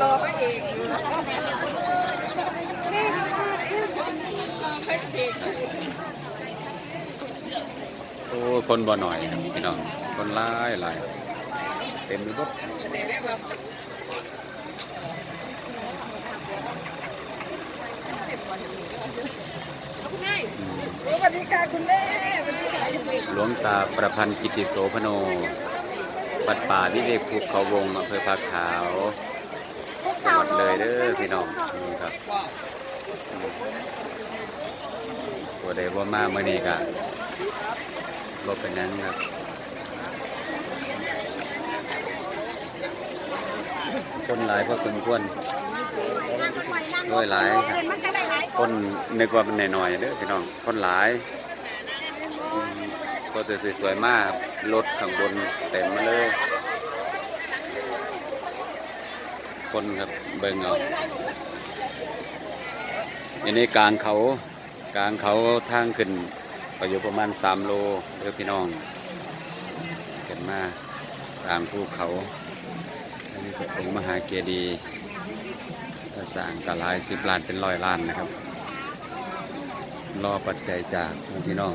โอ้คนบ่หน่อยครับพี่น้อง คนหลายหลายเต็มไปหมดอืมสวัสดีค่ะคุณแม่หลวงตาประพันธ์กิติโสพโนวัดป่าวิเวกภูเขาวงอำเภอผาขาว เด้อพี่น้องนี่ครับตัวใดว่ามาเมื่อนี้ก็บ่เป็นนั้นครับคนหลายพอสมควรด้วยหลายครับมันจะได้หลายคนนึกว่ามันหน่อยๆเด้อพี่น้องคนหลายก็จะสวยๆมากรถข้างบนเต็มมาเลย คนครับเบิ่งเอาอันนี้กลางเขากลางเขาทางขึ้นไปอยู่ประมาณสามโลเด้อพี่น้องเห็นมากลางภูเขาอันนี้ก็องค์มหาเกีย์ถ้าสร้างกหลายสิบล้านเป็นร้อยล้านนะครับ รอปัจจัยจากพี่น้อง